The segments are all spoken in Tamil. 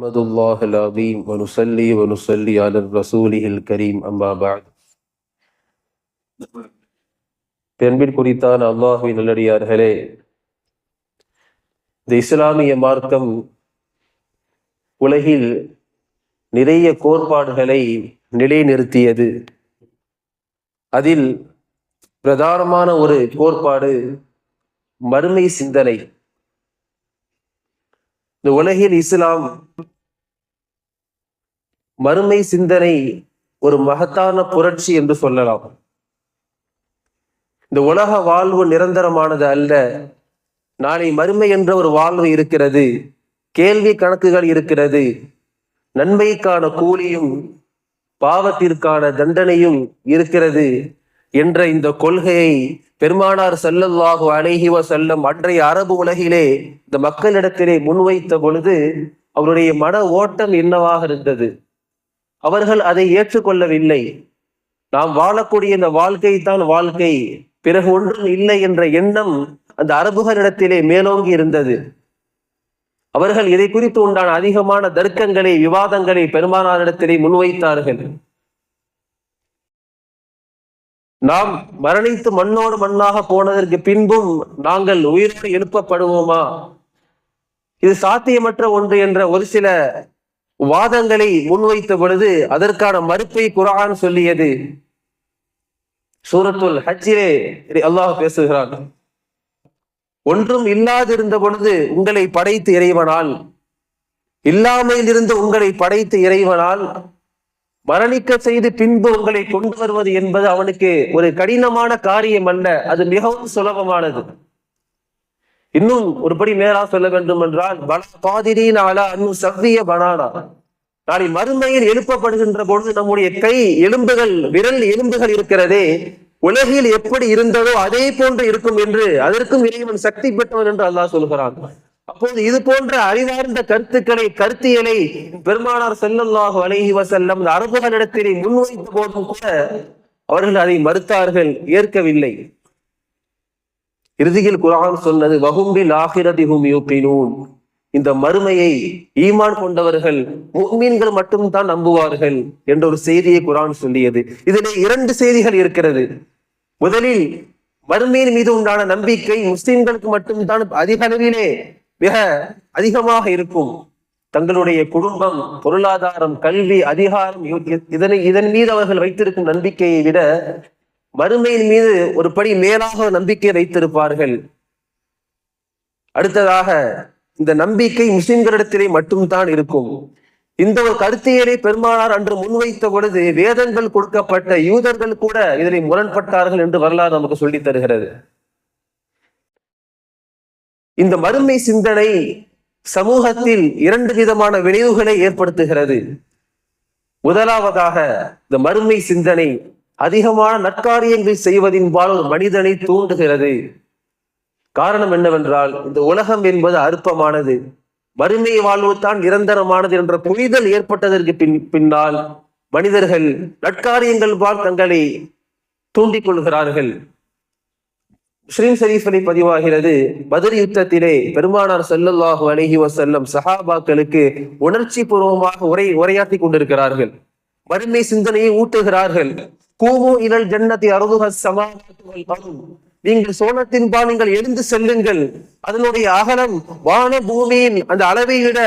نحمد الله العظيم ونصلي ونصلي على رسوله الكريم أما بعد பெண்பின் குறித்தான அல்லாஹுவின் நல்லடியார்களே இந்த இஸ்லாமிய மார்க்கம் உலகில் நிறைய கோட்பாடுகளை நிலைநிறுத்தியது அதில் பிரதானமான ஒரு கோட்பாடு மறுமை சிந்தனை இந்த உலகில் இஸ்லாம் மறுமை சிந்தனை ஒரு மகத்தான புரட்சி என்று சொல்லலாம். இந்த உலக வாழ்வு நிரந்தரமானது அல்ல. நாளை மறுமை என்ற ஒரு வாழ்வு இருக்கிறது. கேள்வி கணக்குகள் இருக்கிறது. நன்மைக்கான கூலியும் பாவத்திற்கான தண்டனையும் இருக்கிறது. என்ற இந்த கொள்கையை பெருமானார் செல்லல்லாஹு அலைஹி செல்லும் அன்றைய அரபு உலகிலே இந்த மக்களிடத்திலே முன்வைத்த பொழுது அவருடைய மன ஓட்டம் என்னவாக இருந்தது? அவர்கள் அதை ஏற்றுக்கொள்ளவில்லை. நாம் வாழக்கூடிய இந்த வாழ்க்கை தான் வாழ்க்கை. பிறகு ஒன்றும் இல்லை என்ற எண்ணம் அந்த அரபுகளிடத்திலே மேலோங்கி இருந்தது. அவர்கள் இதை குறித்து உண்டான அதிகமான தர்க்கங்களை விவாதங்களை பெருமானாரிடத்திலே முன்வைத்தார்கள். நாம் மரணித்து மண்ணோடு மண்ணாக போனதற்கு பின்பும் நாங்கள் உயிருக்கு எழுப்பப்படுவோமா? இது சாத்தியமற்ற ஒன்று என்ற ஒரு சில வாதங்களை முன்வைத்த பொழுது அதற்கான மறுப்பை குரான் சொல்லியது. சூரத்துல் ஹஜ்ஜிலே அல்லாஹ் பேசுகிறான். ஒன்றும் இல்லாதிருந்த பொழுது உங்களை படைத்து இறைவனால் இல்லாமையில் இருந்து உங்களை படைத்து இறைவனால் மரணிக்க செய்து பின்பு உங்களை கொண்டு வருவது என்பது அவனுக்கு ஒரு கடினமான காரியம் அல்ல. அது மிகவும் சுலபமானது. இன்னும் ஒருபடி மேலா சொல்ல வேண்டும் என்றால் பாதிரினாலா அன்னு சவ்விய பனானா. நாளை மறுமையில் எழுப்பப்படுகின்ற பொழுது நம்முடைய கை எலும்புகள் விரல் எலும்புகள் இருக்கிறதே உலகில் எப்படி இருந்ததோ அதே போன்று இருக்கும் என்று அதற்கும் இறைவன் சக்தி பெற்றவன் என்று அல்லாஹ் சொல்கிறான். அப்போது இது போன்ற அறிவார்ந்த கருத்துக்களை கருத்தியலை பெருமானார் செல்லல்லாஹு அலைஹி வசல்லம் அரபுகளிடத்திலே முன்வைத்த போதும் கூட அவர்கள் அதை மறுத்தார்கள் ஏற்கவில்லை. இறுதியில் குரான் சொன்னது வகும்பில் ஆகிரதிகும் யூப்பினூன் இந்த மறுமையை ஈமான் கொண்டவர்கள் மீன்கள் மட்டும்தான் நம்புவார்கள் என்ற ஒரு செய்தியை குரான் சொல்லியது. இதிலே இரண்டு செய்திகள் இருக்கிறது. முதலில் மறுமையின் மீது உண்டான நம்பிக்கை முஸ்லிம்களுக்கு மட்டும்தான் அதிக அளவிலே மிக அதிகமாக இருக்கும். தங்களுடைய குடும்பம் பொருளாதாரம் கல்வி அதிகாரம் இதனை இதன் மீது அவர்கள் வைத்திருக்கும் நம்பிக்கையை விட மறுமையின் மீது ஒரு படி மேலாக நம்பிக்கை வைத்திருப்பார்கள். அடுத்ததாக இந்த நம்பிக்கை முஸ்லிம்களிடத்திலே மட்டும்தான் இருக்கும். இந்த ஒரு கருத்தியலை பெருமானார் அன்று முன்வைத்த பொழுது வேதங்கள் கொடுக்கப்பட்ட யூதர்கள் கூட இதனை முரண்பட்டார்கள் என்று வரலாறு நமக்கு சொல்லி தருகிறது. இந்த மறுமை சிந்தனை சமூகத்தில் இரண்டு விதமான விளைவுகளை ஏற்படுத்துகிறது. முதலாவதாக இந்த மறுமை சிந்தனை அதிகமான நற்காரியங்கள் செய்வதின்பால் ஒரு மனிதனை தூண்டுகிறது. காரணம் என்னவென்றால் இந்த உலகம் என்பது அற்பமானது. வறுமை வாழ்வு தான் நிரந்தரமானது என்ற புரிதல் ஏற்பட்டதற்கு பின் பின்னால் மனிதர்கள் நட்காரியங்கள் பால் தங்களை தூண்டிக் கொள்கிறார்கள். ஸ்ரீம் சரீஃபனை பதிவாகிறது. பதில் யுத்தத்திலே பெருமானார் செல்லல்லாஹு அலஹி வசல்லம் சஹாபாக்களுக்கு உணர்ச்சி பூர்வமாக உரை உரையாற்றி கொண்டிருக்கிறார்கள். வறுமை சிந்தனையை ஊட்டுகிறார்கள். கூமு இனல் ஜன்னத்தை அருதுக சமாதான நீங்கள் சோனத்தின் பால் நீங்கள் எழுந்து செல்லுங்கள். அதனுடைய அகலம் வான பூமியின் அந்த அளவை விட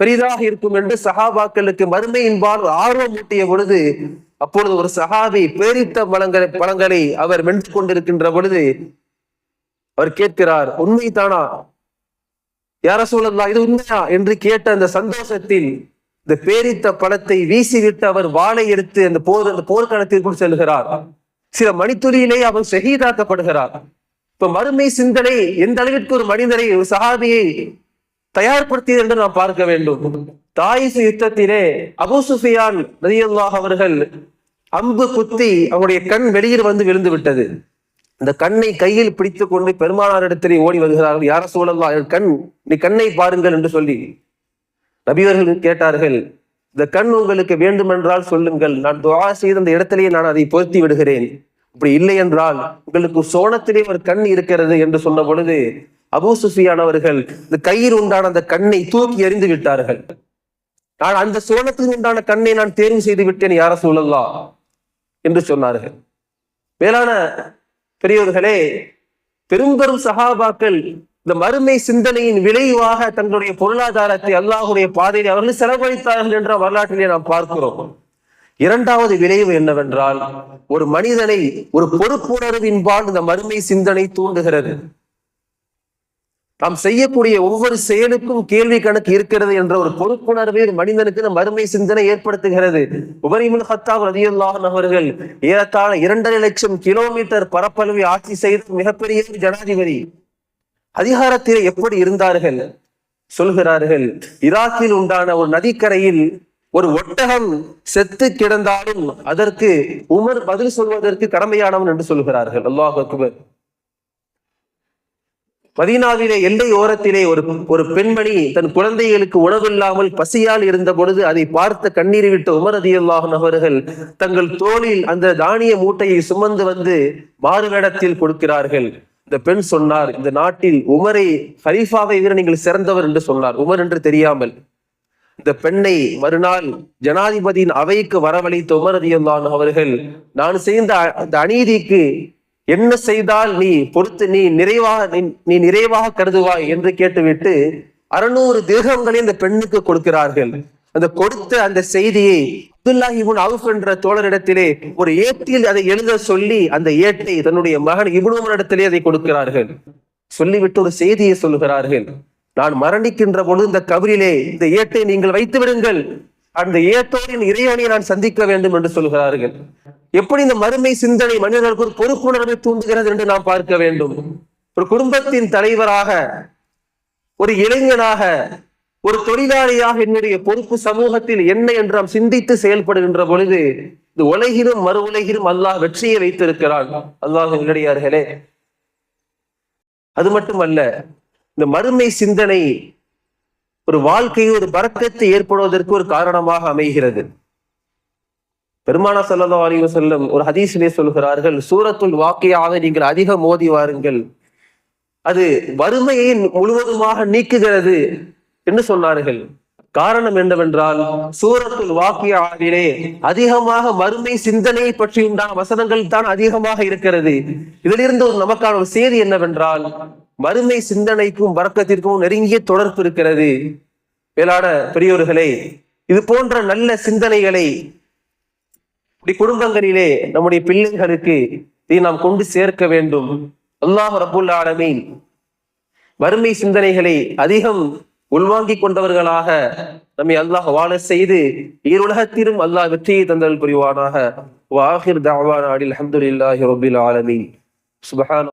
பெரிதாக இருக்கும் என்று சஹாபாக்களுக்கு மறுமையின் பால் ஆர்வம் ஊட்டிய பொழுது அப்பொழுது ஒரு சஹாபி பேரித்த பழங்களை பழங்களை அவர் வென்று கொண்டிருக்கின்ற பொழுது அவர் கேட்கிறார் உண்மைதானா? யார சொல்லலாம் இது உண்மையா? என்று கேட்ட அந்த சந்தோஷத்தில் இந்த பேரித்த பழத்தை வீசிவிட்டு அவர் வாழை எடுத்து அந்த போர் அந்த போர்க்களத்திற்குள் செல்கிறார். சில மணித்துளியிலே அவர் ஷஹீதாக்கப்படுகிறார். இப்ப மறுமை சிந்தனை எந்த அளவிற்கு ஒரு மனிதரை ஒரு சகாபியை தயார்படுத்தியது என்று நாம் பார்க்க வேண்டும். தாயிசு யுத்தத்திலே அபு சுஃபியான் அவர்கள் அம்பு குத்தி அவருடைய கண் வெளியில் வந்து விழுந்து விட்டது. இந்த கண்ணை கையில் பிடித்து கொண்டு பெருமானாரிடத்திலே ஓடி வருகிறார்கள். யார சூழல்லா கண் நீ கண்ணை பாருங்கள் என்று சொல்லி நபியவர்கள் கேட்டார்கள். இந்த கண் உங்களுக்கு வேண்டுமென்றால் சொல்லுங்கள். நான் துவா செய்த அந்த இடத்திலேயே நான் அதை பொருத்தி விடுகிறேன். அப்படி இல்லை என்றால் உங்களுக்கு சோனத்திலே ஒரு கண் இருக்கிறது என்று சொன்ன பொழுது அபு சுஃபியான் இந்த கையில் உண்டான அந்த கண்ணை தூக்கி எறிந்து விட்டார்கள். நான் அந்த சோனத்துக்கு உண்டான கண்ணை நான் தேர்வு செய்து விட்டேன் யார சூழல்லா என்று சொன்னார்கள். மேலான பெரியவர்களே பெரும்பெரும் சகாபாக்கள் இந்த மறுமை சிந்தனையின் விளைவாக தங்களுடைய பொருளாதாரத்தை அல்லாஹுடைய பாதையில் அவர்கள் செலவழித்தார்கள் என்ற வரலாற்றிலே நாம் பார்க்கிறோம். இரண்டாவது விளைவு என்னவென்றால் ஒரு மனிதனை ஒரு பொறுப்புணர்வின்பால் இந்த மறுமை சிந்தனை தூண்டுகிறது. நாம் செய்யக்கூடிய ஒவ்வொரு செயலுக்கும் கேள்வி கணக்கு இருக்கிறது என்ற ஒரு பொறுப்புணர்வை மனிதனுக்கு நம் மறுமை சிந்தனை ஏற்படுத்துகிறது. உபரிமுல் ஹத்தாப் ரதியுல்லாஹன் அவர்கள் ஏறத்தாழ இரண்டரை லட்சம் கிலோமீட்டர் பரப்பளவை ஆட்சி செய்த மிகப்பெரிய ஒரு ஜனாதிபதி. அதிகாரத்தில் எப்படி இருந்தார்கள்? சொல்கிறார்கள் ஈராக்கில் உண்டான ஒரு நதிக்கரையில் ஒரு ஒட்டகம் செத்து கிடந்தாலும் அதற்கு உமர் பதில் சொல்வதற்கு கடமையானவன் என்று சொல்கிறார்கள். அல்லாஹ் அக்பர். மதீனாவிலே எல்லை ஓரத்திலே ஒரு ஒரு பெண்மணி தன் குழந்தைகளுக்கு உணவில்லாமல் பசியால் இருந்த பொழுது அதை பார்த்த கண்ணீர் விட்ட உமரதி அவர்கள் தங்கள் தோளில் அந்த தானிய மூட்டையை சுமந்து வந்து மாறுவேடத்தில் கொடுக்கிறார்கள். இந்த பெண் சொன்னார் இந்த நாட்டில் உமரை ஹலீஃபாவை விட நீங்கள் சிறந்தவர் என்று சொன்னார். உமர் என்று தெரியாமல் இந்த பெண்ணை மறுநாள் ஜனாதிபதியின் அவைக்கு வரவழைத்த உமர் அதியுல்லான் அவர்கள் நான் செய்த அந்த அநீதிக்கு என்ன செய்தால் நீ பொறுத்து நீ நிறைவாக நீ- நிறைவாக கருதுவாய் என்று கேட்டுவிட்டு அறுநூறு திருகங்களை இந்த பெண்ணுக்கு கொடுக்கிறார்கள். அந்த கொடுத்த அந்த செய்தியை அப்துல்லாஹி இபுன் அவுஃப் என்ற தோழரிடத்திலே ஒரு ஏட்டில் அதை எழுத சொல்லி அந்த ஏட்டை தன்னுடைய மகன் இபுன் அதை கொடுக்கிறார்கள். சொல்லிவிட்டு ஒரு செய்தியை சொல்லுகிறார்கள் நான் மரணிக்கின்ற பொழுது இந்த கபரிலே இந்த ஏட்டை நீங்கள் வைத்து விடுங்கள் அந்த ஏட்டோரின் இறைவனை நான் சந்திக்க வேண்டும் என்று சொல்கிறார்கள். எப்படி இந்த மறுமை சிந்தனை மனிதர்களுக்கு ஒரு பொறுப்புணர்வை தூண்டுகிறது என்று நாம் பார்க்க வேண்டும். ஒரு குடும்பத்தின் தலைவராக ஒரு இளைஞனாக ஒரு தொழிலாளியாக என்னுடைய பொறுப்பு சமூகத்தில் என்ன என்று நாம் சிந்தித்து செயல்படுகின்ற பொழுது இந்த உலகிலும் மறு உலகிலும் அல்லாஹ் வெற்றியை வைத்திருக்கிறான். அல்லாஹ் உள்ளடியார்களே அது மட்டுமல்ல இந்த மறுமை சிந்தனை ஒரு வாழ்க்கையை ஒரு பறக்கத்தை ஏற்படுவதற்கு ஒரு காரணமாக அமைகிறது. பெருமானா சல்லா அலைஹி வஸல்லம் ஒரு ஹதீஸிலே சொல்கிறார்கள் சூரத்துள் வாக்கியாக நீங்கள் அதிகம் மோதி வாருங்கள். அது வறுமையை முழுவதுமாக நீக்குகிறது என்று சொன்னார்கள். காரணம் என்னவென்றால் சூரத்துள் வாக்கிய ஆவிலே அதிகமாக மறுமை சிந்தனையை பற்றி உண்டான வசனங்கள் தான் அதிகமாக இருக்கிறது. இதிலிருந்து ஒரு நமக்கான ஒரு செய்தி என்னவென்றால் மறுமை சிந்தனைக்கும் வர்க்கத்திற்கும் நெருங்கிய தொடர்பு இருக்கிறது. வேளாட பெரியோர்களே இது போன்ற நல்ல சிந்தனைகளை இப்படி குடும்பங்களிலே நம்முடைய பிள்ளைகளுக்கு இதை நாம் கொண்டு சேர்க்க வேண்டும். அல்லாஹ் ரபுல் ஆலமீன் வறுமை சிந்தனைகளை அதிகம் உள்வாங்கிக் கொண்டவர்களாக நம்மை அல்லாஹ் வாழ செய்து ஈருலகத்திலும் அல்லாஹ் வெற்றியை தந்தல் புரிவானாக. வாஹிர் தாவான் அடில் அஹமதுல்லாஹி ரபுல் ஆலமீன். சுபஹான்